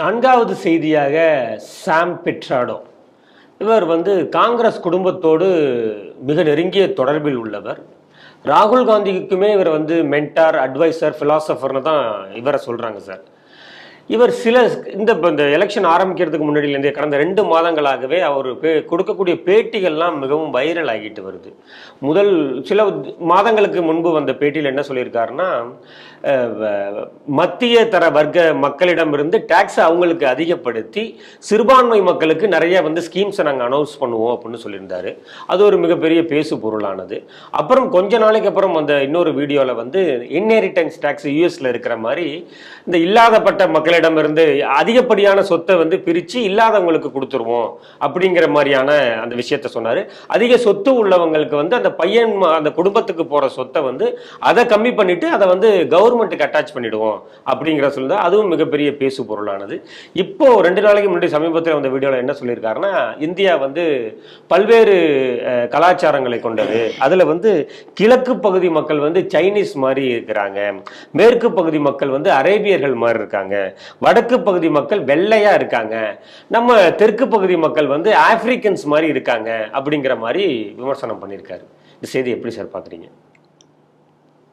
நான்காவது செய்தியாக சாம் பிட்ராடோ. இவர் வந்து காங்கிரஸ் குடும்பத்தோடு மிக நெருங்கிய தொடர்பில் உள்ளவர். ராகுல் காந்திக்குமே இவர் வந்து மென்டார் அட்வைசர் ஃபிலாசபர்னு தான் இவரை சொல்கிறாங்க சார். இவர் சில இந்த இந்த எலெக்ஷன் ஆரம்பிக்கிறதுக்கு முன்னாடியிலேருந்தே கடந்த ரெண்டு மாதங்களாகவே அவர் கொடுக்கக்கூடிய பேட்டிகள்லாம் மிகவும் வைரல் ஆகிட்டு வருது. முதல் சில மாதங்களுக்கு முன்பு வந்த பேட்டியில் என்ன சொல்லியிருக்காருன்னா வ- மத்திய தர வர்க்க மக்களிடமிருந்து டேக்ஸை அவங்களுக்கு அதிகப்படுத்தி சிறுபான்மை மக்களுக்கு நிறைய வந்து ஸ்கீம்ஸை நாங்கள் அனௌன்ஸ் பண்ணுவோம் அப்படின்னு சொல்லியிருந்தாரு. அது ஒரு மிகப்பெரிய பேசு பொருளானது. அப்புறம் கொஞ்ச நாளைக்கு அப்புறம் அந்த இன்னொரு வீடியோவில் வந்து இன்ஹெரிட்டன்ஸ் டேக்ஸ் யூஎஸில் இருக்கிற மாதிரி இந்த இல்லாதப்பட்ட இருந்து அதிகப்படியான சொத்தை வந்து பிரித்து இல்லாதவங்களுக்கு கொடுத்துருவோம் அப்படிங்கிற மாதிரியான அந்த விஷயத்த சொன்னார். அதிக சொத்து உள்ளவங்களுக்கு வந்து அந்த பையன் அந்த குடும்பத்துக்கு போகிற சொத்தை வந்து அதை கம்மி பண்ணிவிட்டு அதை வந்து கவர்மெண்ட்டுக்கு அட்டாச் பண்ணிவிடுவோம் அப்படிங்கிற சொல்லுது அதுவும் மிகப்பெரிய பேசு பொருளானது. இப்போது ரெண்டு நாளைக்கு முன்னாடி சமீபத்தில் அந்த வீடியோவில் என்ன சொல்லியிருக்காருன்னா இந்தியா வந்து பல்வேறு கலாச்சாரங்களை கொண்டது. அதில் வந்து கிழக்கு பகுதி மக்கள் வந்து சைனீஸ் மாதிரி இருக்கிறாங்க. மேற்கு பகுதி மக்கள் வந்து அரேபியர்கள் மாதிரி இருக்காங்க. வடக்கு பகுதி மக்கள் வெள்ளையா இருக்காங்க. நம்ம தெற்கு பகுதி மக்கள் வந்து ஆப்பிரிக்கன்ஸ் மாதிரி இருக்காங்க அப்படிங்கிற மாதிரி விமர்சனம் பண்ணியிருக்காரு. இந்த செய்தி எப்படி சார் பார்க்குறீங்க?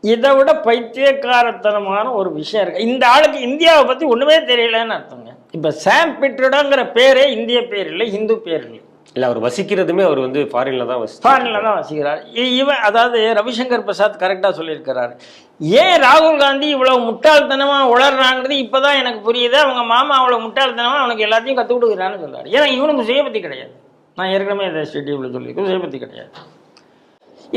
இதை விட பைத்தியக்காரத்தனமான ஒரு விஷயம் இருக்கு. இந்த ஆளுக்கு இந்தியாவை பத்தி ஒண்ணுமே தெரியலன்னு அர்த்தங்க. இப்ப சாம் பிட்ரோடாங்கிற பேரே இந்திய பேர் இல்லை இந்து பேர் இல்லை. இல்லை அவர் வசிக்கிறதுமே அவர் வந்து ஃபாரின்ல தான் வசி ஃபாரின்ல தான் வசிக்கிறார். இவன் அதாவது ரவிசங்கர் பிரசாத் கரெக்டாக சொல்லியிருக்கிறார். ஏன் ராகுல் காந்தி இவ்வளவு முட்டாள்தனமா உளர்றாங்கிறது இப்பதான் எனக்கு புரியுது. அவங்க மாமா அவ்வளவு முட்டாள்தனமா அவனுக்கு எல்லாத்தையும் கற்றுக் கொடுக்குறான்னு சொல்றாரு. ஏன்னா இவனுக்கு சுயபத்தி கிடையாது. நான் ஏற்கனவே இந்த ஸ்டேடியமில் சொல்லியிருக்கேன். சுயபத்தி கிடையாது.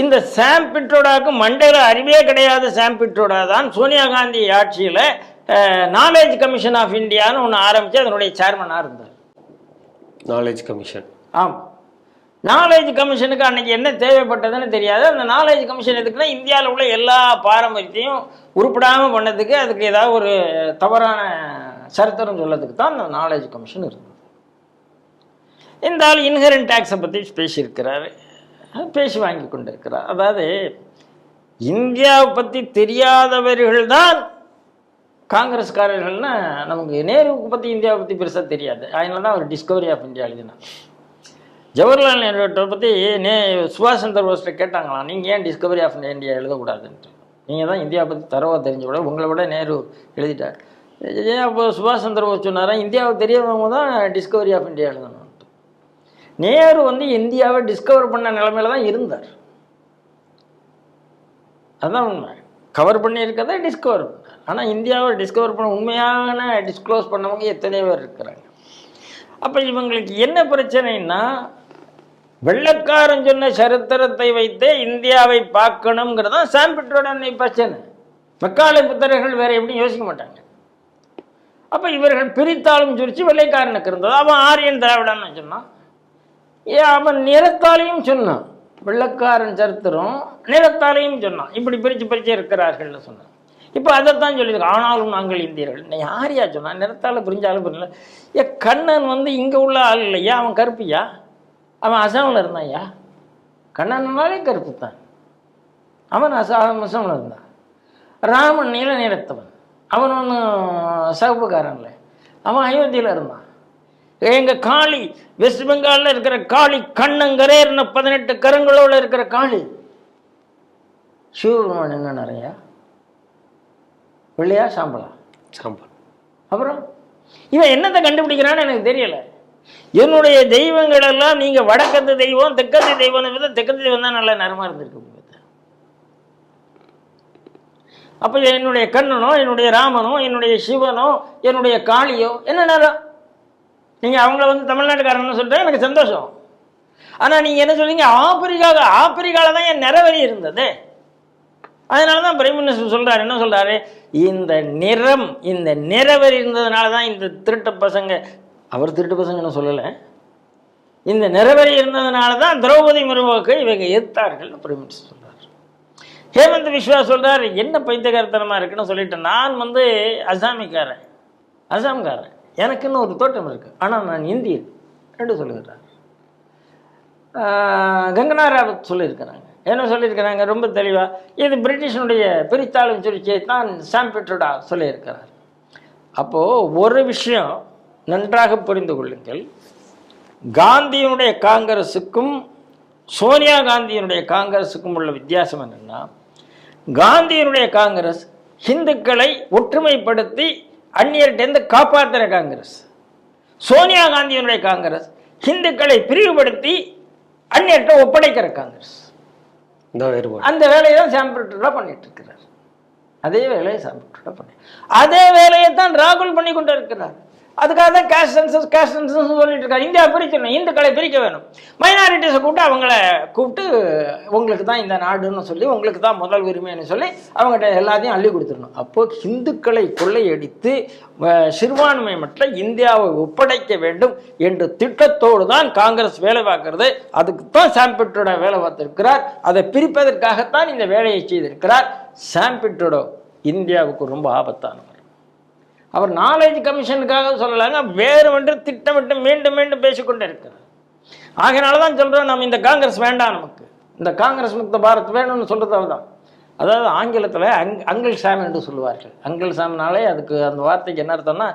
இந்த சாம் பிட்ரோடாக்கு மண்டையில் அறிவே கிடையாது. சாம் பிட்ரோடா தான் சோனியா காந்தி ஆட்சியில் நாலேஜ் கமிஷன் ஆஃப் இந்தியான்னு ஒன்று ஆரம்பித்து அதனுடைய சேர்மனாக இருந்தார். நாலேஜ் கமிஷன் ஆம். நாலேஜ் கமிஷனுக்கு அன்னைக்கு என்ன தேவைப்பட்டதுன்னு தெரியாது. அந்த நாலேஜ் கமிஷன் எதுக்குன்னா இந்தியாவில் உள்ள எல்லா பாரம்பரியத்தையும் உருப்படாமல் பண்ணதுக்கு அதுக்கு ஏதாவது ஒரு தவறான சரித்திரம் சொல்லதுக்கு தான் அந்த நாலேஜ் கமிஷன் இருந்தது. இந்த ஆள் இன்ஹரண்ட் டேக்ஸை பற்றி பேசியிருக்கிறாரு. பேசி வாங்கி கொண்டிருக்கிறார். அதாவது இந்தியாவை பற்றி தெரியாதவர்கள் தான் காங்கிரஸ்காரர்கள்னா நமக்கு நேருவுக்கு பற்றி இந்தியாவை பற்றி பெருசாக தெரியாது. அதனால தான் அவர் டிஸ்கவரி ஆஃப் இந்தியா எழுதினார். ஜவஹர்லால் நேருவை பற்றி நே சுபாஷ் சந்திர போஸ்ட்டை கேட்டாங்களாம். நீங்கள் ஏன் டிஸ்கவரி ஆஃப் இந்தியா எழுதக்கூடாதுன்ட்டு. நீங்கள் தான் இந்தியாவை பற்றி தரவாக தெரிஞ்ச விட உங்களை விட நேரு எழுதிட்டார். ஏன் அப்போ சுபாஷ் சந்திர போஸ் சொன்னாரா? இந்தியாவை தெரியவங்க தான் டிஸ்கவரி ஆஃப் இந்தியா எழுதணும்ட்டு நேரு வந்து இந்தியாவை டிஸ்கவர் பண்ண நிலமையில தான் இருந்தார். அதுதான் உண்மை. கவர் பண்ணியிருக்கதை டிஸ்கவர் பண்ணார். ஆனால் இந்தியாவை டிஸ்கவர் பண்ண உண்மையான டிஸ்க்ளோஸ் பண்ணவங்க எத்தனை பேர் இருக்கிறாங்க. அப்போ இவங்களுக்கு என்ன பிரச்சனைன்னா வெள்ளக்காரன் சொன்ன சரித்திரத்தை வைத்தே இந்தியாவை பார்க்கணுங்கிறதா தான் சாம்பிட்டோட பிரச்சனை மெக்காலை புத்தர்கள் வேற எப்படியும் யோசிக்க மாட்டாங்க. அப்போ இவர்கள் பிரித்தாலும் சுரிச்சு வெள்ளைக்காரனுக்கு இருந்தது. அவன் ஆரியன் திராவிடன்னு சொன்னான். ஏன் அவன் நிறத்தாலையும் சொன்னான். வெள்ளக்காரன் சரித்திரம் நிறத்தாலையும் சொன்னான். இப்படி பிரித்து பிரித்து இருக்கிறார்கள்னு சொன்னான். இப்போ அதைத்தான் சொல்லியிருக்கோம் ஆனாலும் நாங்கள் இந்தியர்கள். நீ யாரையா சொன்னான் நிறத்தால் பிரிஞ்சாலும் புரியல ஏ கண்ணன் வந்து இங்கே உள்ள ஆள் இல்லையா? அவன் கருப்பியா? அவன் அசாமில் இருந்தான்யா? கண்ணன்னாலே கருப்பு தான் அவன் அசா அசாமில் இருந்தான். ராமன் நீல நிறத்தவன். அவன் ஒன்றும் சகப்புக்காரன் இல்லை அவன் அயோத்தியில் இருந்தான். எங்க காளி வெஸ்ட் பெங்கால்ல இருக்கிற காளி கண்ணங்கரேர்னு பதினெட்டு கரங்களோட இருக்கிற காளி. சிவபெருமான் என்ன நிறையா வெள்ளையா சாம்பலா? சாம்பல். அப்புறம்? இவன் என்னத்தை கண்டுபிடிக்கிறான்னு எனக்கு தெரியல. என்னுடைய தெய்வங்கள் எல்லாம் நீங்க வடக்கத்து தெய்வம் தெற்கத்து தெய்வம் தெற்கத்து தெய்வம் தான் நல்லா நேரமா இருந்திருக்கு அப்போ அப்ப என்னுடைய கண்ணனோ என்னுடைய ராமனோ என்னுடைய சிவனோ என்னுடைய காளியோ என்ன நேரம்? நீங்க அவங்கள வந்து தமிழ்நாட்டுக்காரன்னு சொல்லிட்டு எனக்கு சந்தோஷம். ஆனா நீங்க என்ன சொல்றீங்க? ஆப்பிரிக்காக ஆப்பிரிக்கால தான் என் நிறவெறி இருந்தது. அதனால தான் பிரைம் மினிஸ்டர் சொல்றாரு என்ன சொல்றாரு? இந்த நிறம் இந்த நிறவெறி இருந்ததுனால தான் இந்த திருட்டு பசங்க அவர் திருட்டு பசங்கன்னு சொல்லலை. இந்த நிறவரி இருந்ததுனால தான் திரௌபதி முர்முக்கு இவங்க எதிர்த்தார்கள் பிரைம் மினிஸ்டர் சொல்கிறார் ஹேமந்த் விஸ்வா சொல்கிறார் என்ன பைத்தியகாரத்தனமாக இருக்குன்னு சொல்லிட்டு நான் வந்து அசாமிக்காரன். அசாம்காரன். எனக்குன்னு ஒரு தோட்டம் இருக்குது ஆனால் நான் இந்தியன். என்று சொல்லுகிறார். கங்கனா ராவத் சொல்லியிருக்கிறாங்க. என்ன சொல்லியிருக்கிறாங்க? ரொம்ப தெளிவாக இது பிரிட்டிஷனுடைய பிரித்தாளும் சுருச்சியை தான் சாம் பெட்ரோடா சொல்லியிருக்கிறார். அப்போது ஒரு விஷயம் நன்றாக புரிந்து கொள்ளுங்கள். காந்தியினுடைய காங்கிரஸுக்கும் சோனியா காந்தியினுடைய காங்கிரஸுக்கும் உள்ள வித்தியாசம் என்னன்னா காந்தியினுடைய காங்கிரஸ் ஹிந்துக்களை ஒற்றுமைப்படுத்தி அந்நியர்கிட்டேருந்து காப்பாற்றுற காங்கிரஸ். சோனியா காந்தியினுடைய காங்கிரஸ் ஹிந்துக்களை பிரிவுபடுத்தி அந்நியர்கிட்ட ஒப்படைக்கிற காங்கிரஸ். அந்த வேலையை தான் சாம்பிட்டா பண்ணிட்டு இருக்கிறார் அதே வேலையை சாம்பிட்டா பண்ணி அதே வேலையை தான் ராகுல் பண்ணி கொண்டு இருக்கிறார் அதுக்காக தான் கேஷ் சென்சஸ் கேஷ் சென்சஸ் சொல்லிட்டு இருக்காங்க. இந்தியா பிரிக்கணும் இந்துக்களை பிரிக்க வேணும். மைனாரிட்டிஸை கூப்பிட்டு அவங்கள கூப்பிட்டு உங்களுக்கு தான் இந்த நாடுன்னு சொல்லி உங்களுக்கு தான் முதல் உரிமைன்னு சொல்லி அவங்ககிட்ட எல்லாத்தையும் அள்ளி கொடுத்துடணும். அப்போ இந்துக்களை கொள்ளையடித்து சிறுபான்மை மற்ற இந்தியாவை ஒப்படைக்க வேண்டும் என்ற திட்டத்தோடு தான் காங்கிரஸ் வேலை பார்க்கறது. அதுக்கு தான் சாம்பிட்டோட வேலை பார்த்திருக்கிறார். அதை பிரிப்பதற்காகத்தான் இந்த வேலையை செய்திருக்கிறார். சாம்பிட்டோட இந்தியாவுக்கு ரொம்ப ஆபத்தானவர். அவர் நாலேஜ் கமிஷனுக்காக சொல்லலாங்க வேறு ஒன்று திட்டமிட்டு மீண்டும் மீண்டும் பேசிக்கொண்டே இருக்கிறார் ஆகையினால தான் சொல்கிறோம் நம்ம இந்த காங்கிரஸ் வேண்டாம் நமக்கு. இந்த காங்கிரஸ் முக்த பாரத் வேணும்னு சொல்கிறதால தான் அதாவது ஆங்கிலத்தில் அங் அங்கிள் சாம் என்று சொல்லுவார்கள். அங்கிள் சாம்னாலே அதுக்கு அந்த வார்த்தைக்கு என்ன அர்த்தம்னா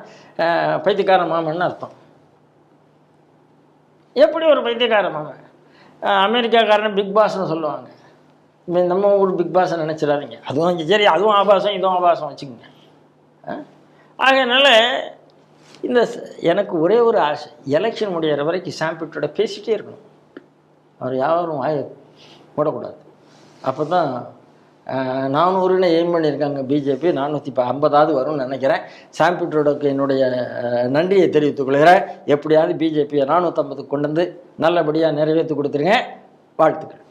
பைத்தியக்கார மாமன்னு அர்த்தம். எப்படி ஒரு பைத்தியக்கார மாமன்? அமெரிக்காக்காரன் பிக் பாஸ்னு சொல்லுவாங்க. நம்ம ஊர் பிக் பாஸ் நினச்சிடாதீங்க. அதுவும் சரி அதுவும் ஆபாசம் இதுவும் ஆபாசம் வச்சுக்கோங்க. ஆ ஆகையினால இந்த எனக்கு ஒரே ஒரு ஆசை. எலெக்ஷன் முடியிற வரைக்கும் சாம்பிட்டோட பேசிகிட்டே இருக்கணும். அவர் யாரும் வாய போடக்கூடாது அப்போ தான் நானூறுன்னு எய்ம் பண்ணியிருக்காங்க பிஜேபி நானூற்றி இப்போ ஐம்பதாவது வரும்னு நினைக்கிறேன். சாம்பிட்டோடக்கு என்னுடைய நன்றியை தெரிவித்துக் கொள்கிறேன். எப்படியாவது பிஜேபியை நானூற்றம்பதுக்கு கொண்டு வந்து நல்லபடியாக நிறைவேற்றி கொடுத்துருங்க. வாழ்த்துக்கள்.